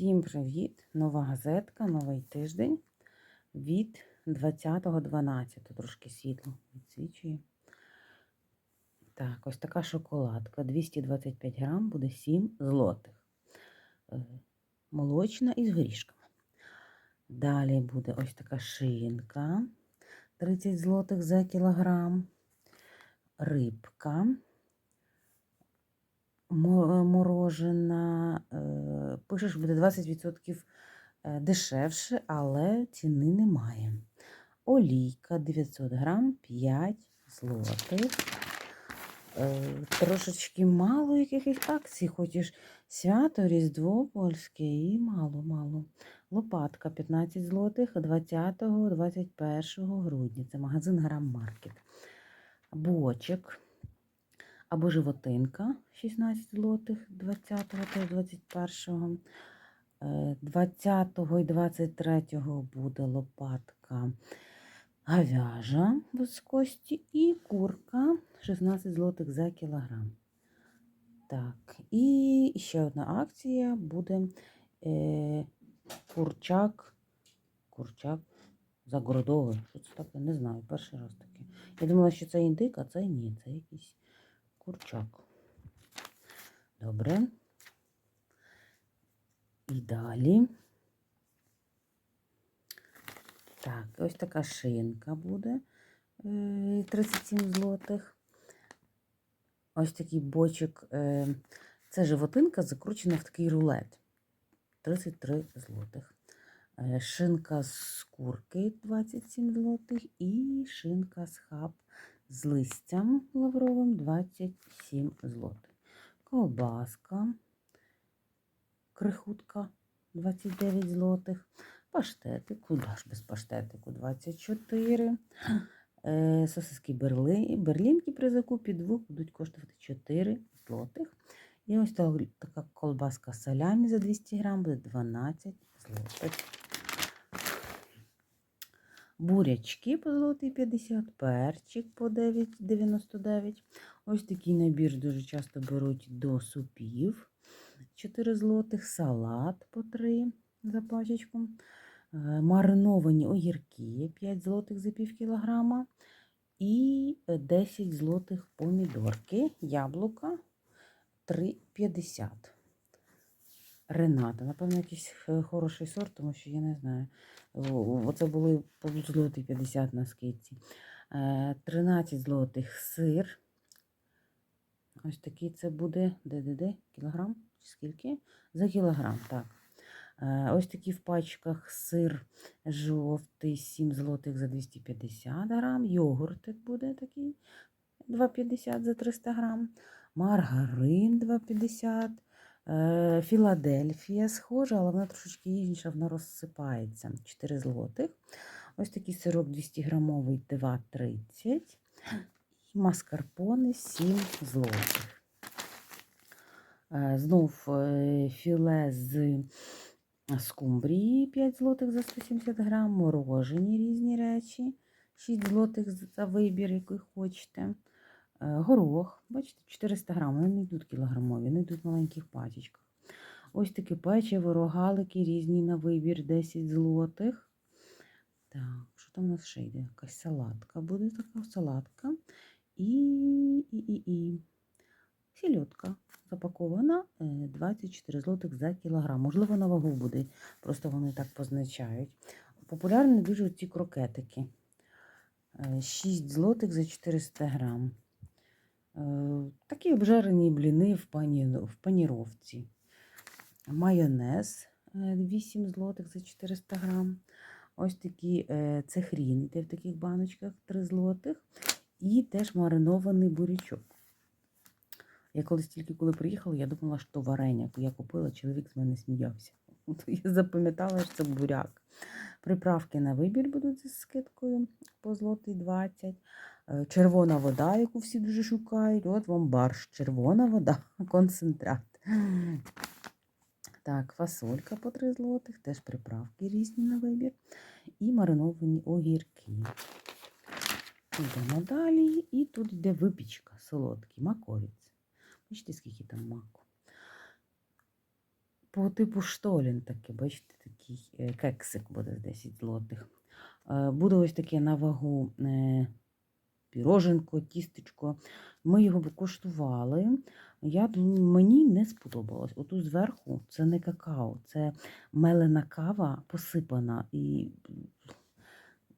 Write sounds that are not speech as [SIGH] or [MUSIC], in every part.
Всім привіт! Нова газетка, новий тиждень від 20.12. Трошки світло відсвічує. Так, ось така шоколадка. 225 грам буде 7 злотих. Е, Молочна із горішками. Далі буде ось така шинка 30 злотих за кілограм. Рибка мо- морожена. Пишеш, буде 20% е, дешевше, але ціни немає. Олійка 900 грам 5 злотих. Е, Трошечки мало якихось акцій. Хочеш свято, Різдво польське і мало-мало. Лопатка 15 злотих 20-21 грудня. Це магазин Грам Маркет. Бочок або животинка 16 злотих 20 та 21. Е, 20 і 23 буде лопатка говяжа без і курка 16 злотих за кілограм. Так, і ще одна акція буде е, курчак. Курчак загородовий. Що це таке? Не знаю, перший раз таке. Я думала, що це індик, а це ні, це якийсь курчак. Добре. І далі. Так, ось така шинка буде е, 37 злотих. Ось такий бочок. е, Це животинка закручена в такий рулет. 33 злотих. Е, Шинка з курки 27 злотих і шинка з хаб з листям лавровим 27 злотих. Колбаска, крихутка 29 злотих. Паштетик, куди ж без паштетику 24. Е, Сосиски берли, берлінки при закупі двох будуть коштувати 4 злотих. І ось та- така колбаска салямі за 200 грам буде 12 злотих. Бурячки по злотий 50, перчик по 9,99. Ось такий набір дуже часто беруть до супів. 4 злотих, салат по 3 за пачечку. Е, Мариновані огірки 5 злотих за пів кілограма. І е, 10 злотих помідорки, яблука 3,50. Рената, напевно, якийсь е, хороший сорт, тому що я не знаю. Оце були злотий 50 на скидці. Е, 13 злотих сир. Ось такий це буде де-де-де? Кілограм? Скільки? За кілограм, так. Е, Ось такі в пачках сир жовтий, 7 злотих за 250 грам. Йогуртик буде такий 2,50 за 300 грам. Маргарин 2,50. Е, Філадельфія схожа, але вона трошечки інша, вона розсипається. 4 злотих. Ось такий сирок 200 грамовий 2,30. І маскарпоне 7 злотих. Е, Знов е, філе з скумбрії 5 злотих за 170 грам, морожені різні речі, 6 злотих за вибір, який хочете. Е, Горох, бачите, 400 грам, вони не йдуть кілограмові, вони йдуть в маленьких пачечках. Ось таке печиво, рогалики різні на вибір, 10 злотих. Так, що там у нас ще йде? Якась салатка буде така салатка. І, і, і, і. Сільотка запакована е, 24 злотих за кілограм. Можливо, на вагу буде, просто вони так позначають. Популярні дуже ці крокетики. Е, 6 злотих за 400 грам. Е, Такі обжарені бліни в, пані, в паніровці. Майонез е, 8 злотих за 400 грам. Ось такі е, це йде в таких баночках 3 злотих. І теж маринований бурячок. Я колись тільки коли приїхала, я думала, що варення. Я купила, чоловік з мене сміявся. [LAUGHS] Я запам'ятала, що це буряк. Приправки на вибір будуть зі скидкою по злотий 20. Е, Червона вода, яку всі дуже шукають. От вам барш. Червона вода, [LAUGHS] концентрат. Так, фасолька по 3 злотих, теж приправки різні на вибір. І мариновані огірки. Йдемо далі. І тут йде випічка солодкий, маковець. Бачите, скільки там маку. По типу штолін таке, бачите, такий е, кексик буде з 10 злотих. Е, Буде ось таке на вагу е, піроженко, тістечко. Ми його куштували. Я, мені не сподобалось. Отут зверху це не какао, це мелена кава посипана. І,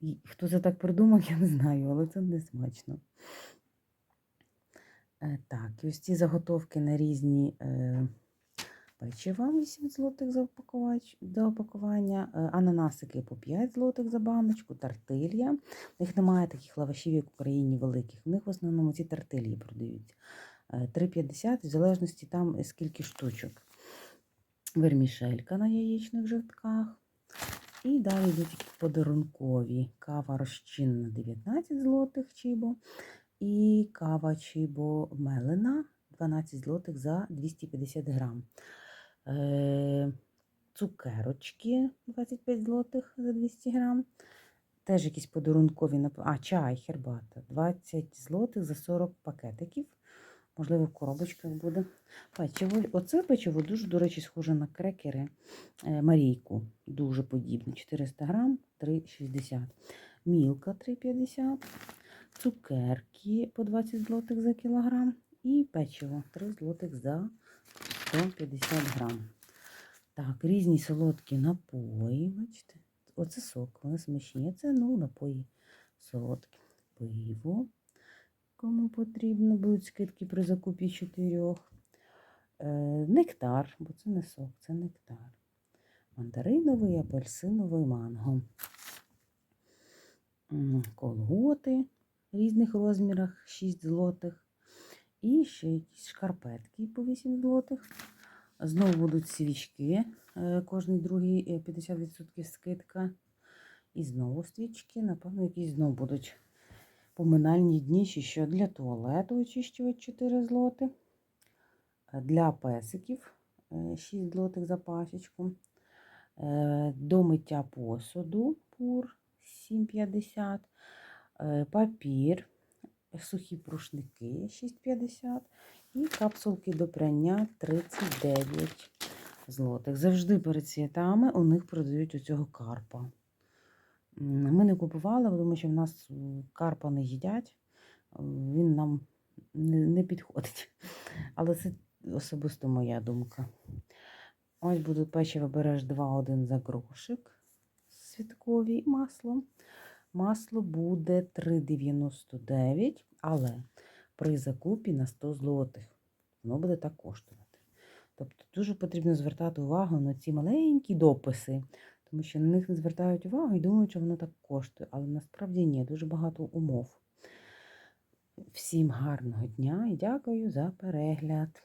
і хто це так придумав, [LAUGHS] я не знаю, але це не смачно. Так, і ось ці заготовки на різні печива 8 злотих за за упакування, е, ананасики по 5 злотих за баночку, тартилья. В них немає таких лавашів, як в Україні великих. В них в основному ці тартилії продаються. Е, 3,50 в залежності там е, скільки штучок. Вермішелька на яєчних жовтках. І далі йдуть подарункові. Кава розчинна 19 злотих чибо. І кава чибо мелена 12 злотих за 250 грам. Е, цукерочки 25 злотих за 200 грам. Теж якісь подарункові А, чай, хербата. 20 злотих за 40 пакетиків. Можливо, в коробочках буде. Печиво. Оце печиво дуже, до речі, схоже на крекери е, Марійку. Дуже подібне. 400 грам, 3,60. Мілка 3,50. Цукерки по 20 злотих за кілограм. І печиво 3 злотих за 150 грам. Так, різні солодкі напої. Бачите? Оце сок, вони смачні. Це ну, напої солодкі. Пиво. Кому потрібно, будуть скидки при закупі чотирьох. Е, нектар, бо це не сок, це нектар. Мандариновий, апельсиновий манго. Колготи в різних розмірах 6 злотих. І ще якісь шкарпетки по 8 злотих. Знову будуть свічки. е, Кожний другий е, 50% скидка. І знову свічки. Напевно, якісь знову будуть поминальні дні, що для туалету очищувати 4 злоти. Е, Для песиків е, 6 злотих за пачечку. Е, До миття посуду пур 7,50. Е, Папір, сухі прушники 6,50. І капсулки до прання 39 злотих. Завжди перед святами у них продають оцього карпа. Ми не купували, тому що в нас карпа не їдять. Він нам не, підходить. Але це особисто моя думка. Ось будуть печиво береш 2-1 за грошик святкові і масло. Масло буде 3,99, але при закупі на 100 злотих. Воно буде так коштувати. Тобто дуже потрібно звертати увагу на ці маленькі дописи, тому що на них не звертають увагу і думають, що воно так коштує. Але насправді ні, дуже багато умов. Всім гарного дня і дякую за перегляд.